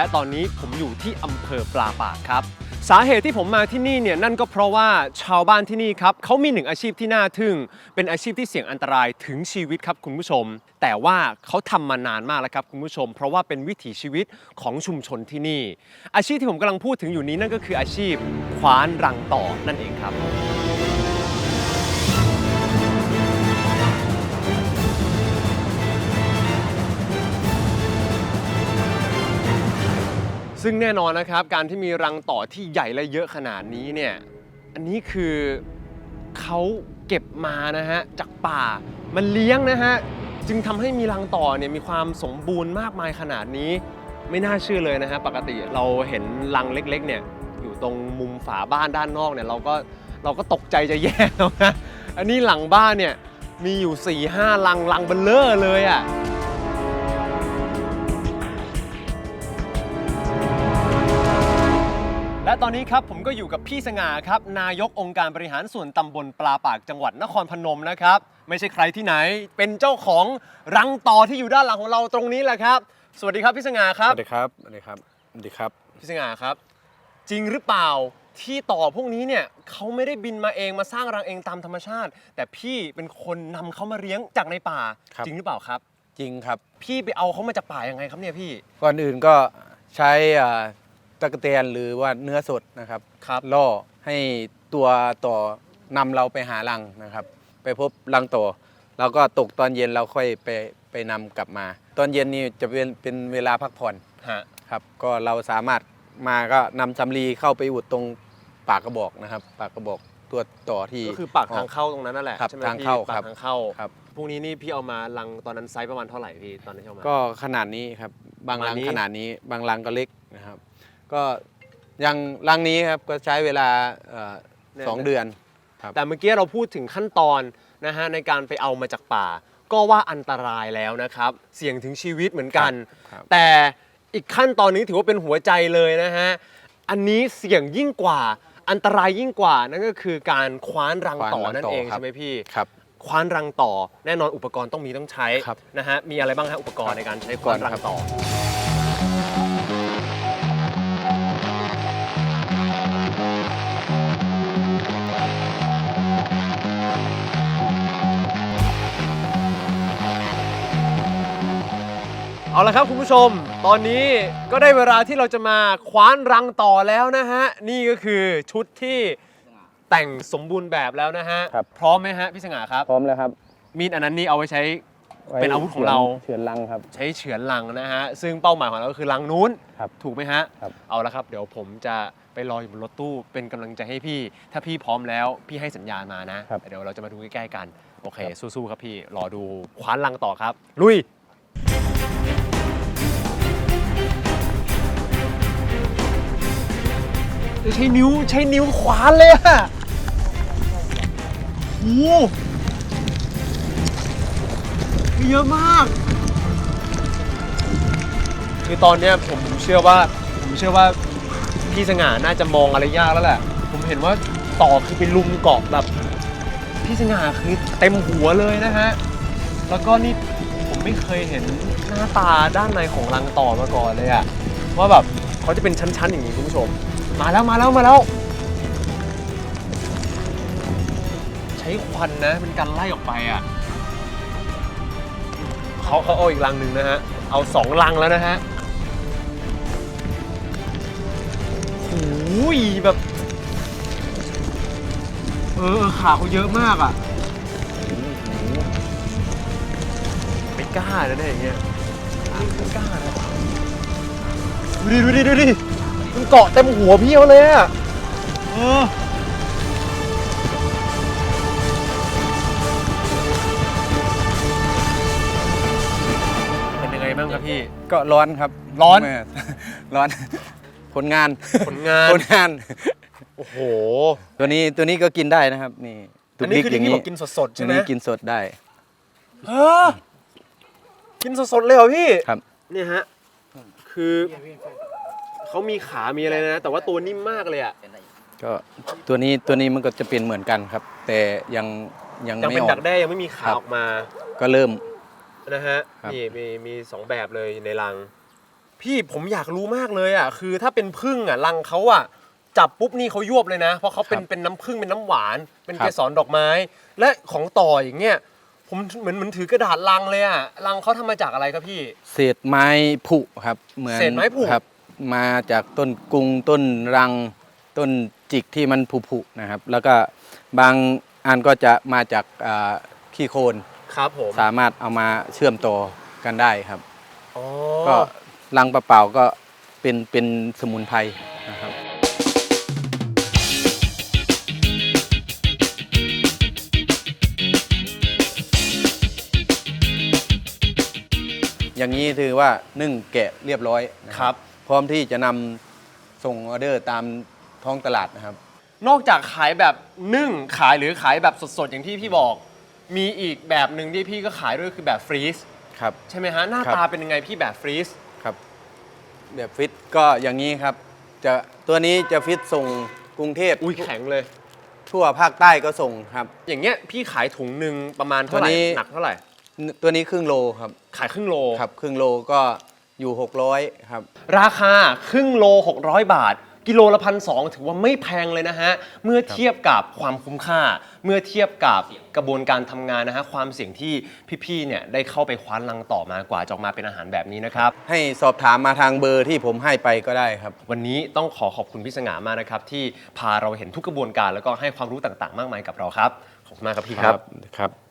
และตอนนี้ผมอยู่ที่อำเภอปลาปากครับ สาเหตุที่ผมมาที่นี่เนี่ยนั่นก็เพราะว่าชาวบ้านที่นี่ครับเขามีหนึ่งอาชีพที่น่าทึ่ง เป็นอาชีพที่เสี่ยงอันตรายถึงชีวิตครับคุณผู้ชม แต่ว่าเขาทำมานานมากแล้วครับคุณผู้ชม เพราะว่าเป็นวิถีชีวิตของชุมชนที่นี่ อาชีพที่ผมกำลังพูดถึงอยู่นี้นั่นก็คืออาชีพคว้านรังต่อนั่นเองครับ ซึ่งแน่นอนนะครับการที่มีรังต่อที่ใหญ่และเยอะขนาดนี้เนี่ยอันนี้คือเขาเก็บมานะฮะจากป่ามันเลี้ยงนะฮะจึงทำให้มีรังต่อเนี่ยมีความสมบูรณ์มากมายขนาดนี้ ไม่น่าเชื่อเลยนะฮะปกติเราเห็นรังเล็กๆเนี่ยอยู่ตรงมุมฝาบ้านด้านนอกเนี่ยเราก็เราก็ตกใจจะแย่แล้วนะอันนี้หลังบ้านเนี่ยมีอยู่4ี่ห้ารังรังเบลเลอร์เลยอะและ ตอนนี้ครับผมก็อยู่กับพี่สง่าครับ นายกองค์การบริหารส่วนตำบลปลาปากจังหวัดนครพนมนะครับ ไม่ใช่ใครที่ไหน เป็นเจ้าของรังต่อที่อยู่ด้านหลังของเราตรงนี้แหละครับ สวัสดีครับพี่สง่าคสรับวัสดีครับ สวัสดีครับ สวัสดีครับ พี่สง่าครับ จริงหรือเปล่าที่ต่อพวกนี้เนี่ยเขาไม่ได้บินมาเองมาสร้างรังเองตามธรรมชาติ แต่พี่เป็นคนนำเขามาเลี้ยงจากในป่า ครับ จริงหรือเปล่าครับ จริงครับ พี่ไปเอาเขามาจากป่ายังไงครับเนี่ยพี่ ก่อนอื่นก็ใช้อ่า ตะกะเตียนหรือว่าเนื้อสดนะครับครับล่อให้ตัวต่อนำเราไปหารังนะครับ ไปพบรังต่อแล้วก็ตกตอนเย็นเราค่อยไปไปนำกลับมา ตอนเย็นนี่จะเป็นเป็นเวลาพักผ่อนฮะครับ ก็เราสามารถมาก็นำสำลีเข้าไปอุดตรงปากกระบอกนะครับ ปากกระบอกตัวต่อที่ ก็คือปากทางเข้าตรงนั้นนั่นแหละครับใช่ไหมทางพี่เข้าปาครักบทางเข้าครับ พวกนี้นี่พี่เอามาลังตอนนั้นไซส์ประมาณเท่าไหร่พี่ตอนที่เอามา ก็ขนาดนี้ครับ บางประมาณรังนี้ ขนาดนี้ บางรังก็เล็กนะครับ ก็ยังรังนี้ครับก็ใช้เวลาเอ่อสองเดือน ครับ แต่เมื่อกี้เราพูดถึงขั้นตอนนะฮะในการไปเอามาจากป่า ก็ว่าอันตรายแล้วนะครับ เสี่ยงถึงชีวิตเหมือนกัน ครับ แต่อีกขั้นตอนนี้ถือว่าเป็นหัวใจเลยนะฮะ อันนี้เสี่ยงยิ่งกว่า อันตรายยิ่งกว่า นั่นก็คือการคว้านรังต่อคว้านรังนั่นต่อเองครับ ใช่ไหมพี่ ครับ คว้านรังต่อ แน่นอนอุปกรณ์ต้องมีต้องใช้ครับนะฮะ มีอะไรบ้างฮะอุปกรณ์ในการใช้คว้านรังต่อ เอาละครับคุณผู้ชม ตอนนี้ก็ได้เวลาที่เราจะมาคว้านรังต่อแล้วนะฮะ นี่ก็คือชุดที่แต่งสมบูรณ์แบบแล้วนะฮะ ครับ พร้อมไหมฮะพี่สง่าครับ พร้อมแล้วครับมีดอันนั้นนี่เอาไว้ใช้เป็นอาวุธของเรา เฉือนรังครับ ใช้เฉือนรังนะฮะ ซึ่งเป้าหมายของเราก็คือรังนู้น ครับถูกไหมฮะ ครับ เอาละครับ เดี๋ยวผมจะไปรออยู่บนรถตู้เป็นกำลังใจให้พี่ ถ้าพี่พร้อมแล้วพี่ให้สัญญาณมานะเดี๋ยวเราจะมาดูใกล้ๆกัน โอเค สู้ๆครับพี่ รอดูคว้านรังต่อครับ ลุย ใช้นิ้วใช้นิ้วขวานเลยอะโอ้โหเยอะมาก คือตอนเนี้ยผมเชื่อว่า ผมเชื่อว่าพี่สง่าน่าจะมองอะไรยากแล้วแหละ ผมเห็นว่าต่อคือเป็นลุมเกาะแบบ พี่สง่าคือเต็มหัวเลยนะฮะ แล้วก็นี่ผมไม่เคยเห็นหน้าตาด้านในของรังต่อมาก่อนเลยอะว่าแบบเขาจะเป็นชั้นๆอย่างนี้คุณผู้ชม มาแล้วมาแล้วมาแล้ว ใช้ควันนะเป็นการไล่ออกไปอะเขาเขาเอาอีกรังหนึ่งนะฮะ เอาสองรังแล้วนะฮะโอ้ยแบบเออเออขาเขาเยอะมากอะไม่กล้านะเนี่ยอย่างเงี้ยไม่กล้านะดูดิดูดิดูดิ มันเกาะเต็มหัวพี่เขาเลยอะเออเป็นยังไงบ้างครับพี่ ก็ร้อนครับร้อน แม่ร้อน ผลงาน ผลงาน ผลงาน โอ้โห ตัวนี้ตัวนี้ก็กินได้นะครับนี่อันนี้คือย่างที่บอกกินสดๆตัใช่วไหมนี้กินสดได้ เออกินสดๆเลยเหรอพี่ครับ เนี่ยฮะ คือ เขามีขามีอะไรนะ แต่ว่าตัวนิ่มมากเลยอะก็ตัวนี้ตัวนี้มันก็จะเป็นเหมือนกันครับ แต่ยังยังยังไม่เป็นออดัก กแด้ยังไม่มีขาครับ ออกมาก็เริ่ม นะฮะครับ นี่มีมีสองแบบเลยในรัง พี่ผมอยากรู้มากเลยอะคือถ้าเป็นพึ่งอะรังเขาอะจับปุ๊บนี่เขายวบเลยนะ เพราะเขาเป็นครับเป็นน้ำพึ่งเป็นน้ำหวาน เป็นครับ เกสรดอกไม้ และของต่ออย่างเงี้ยผมเหมือนเหมือนถือกระดาษลังเลยอะลังเขาทำมาจากอะไรครับพี่ เศษไม้ผุครับ เหมือนเศษไม้ผุ ครับ มาจากต้นกรุงต้นรัง ต้นจิกที่มันผุๆนะครับ แล้วก็บางอันก็จะมาจากอ่าขี้โคลนครับผมสามารถเอามาเชื่อมต่อกันได้ครับ อ๋อก็รังเปล่าๆก็เป็นเป็นสมุนไพรนะครับ อย่างนี้ถือว่านึ่งแกะเรียบร้อยนะ ครับพ ร้อมที่จะนำส่งออเดอร์ตามท้องตลาดนะครับ นอกจากขายแบบนึ่งขายหรือขายแบบสดๆอย่างที่พี่บอก มีอีกแบบหนึ่งที่พี่ก็ขายด้วยคือแบบฟรีซครับ ใช่ไหมฮะหน้าครับ ตาเป็นยังไงพี่แบบฟรีซครับ แบบฟิตก็อย่างนี้ครับ จะตัวนี้จะฟิตส่งกรุงเทพอุ้ยแข็งเลย ทั่วภาคใต้ก็ส่งครับ อย่างเงี้ยพี่ขายถุงหนึ่งประมาณเท่าไหร่ตัวนี้ หนักเท่าไหร่ ตัวนี้ครึ่งโลครับขายครึ่งโล ครับครึ่งโลก็ อยู่ 600 ครับ ราคาครึ่งโล 600 บาท กิโลละพันสองถือว่าไม่แพงเลยนะฮะ เมื่อเทียบกับความคุ้มค่า เมื่อเทียบกับกระบวนการทำงานนะฮะ ความเสี่ยงที่พี่ๆเนี่ยได้เข้าไปคว้านรังต่อมากว่าจะออกมาเป็นอาหารแบบนี้นะครับ ให้สอบถามมาทางเบอร์ที่ผมให้ไปก็ได้ครับ วันนี้ต้องขอขอบคุณพี่สง่ามากนะครับ ที่พาเราเห็นทุกกระบวนการแล้วก็ให้ความรู้ต่างๆ มากมายกับเราครับ ขอบคุณมากครับพี่ครับ ครับ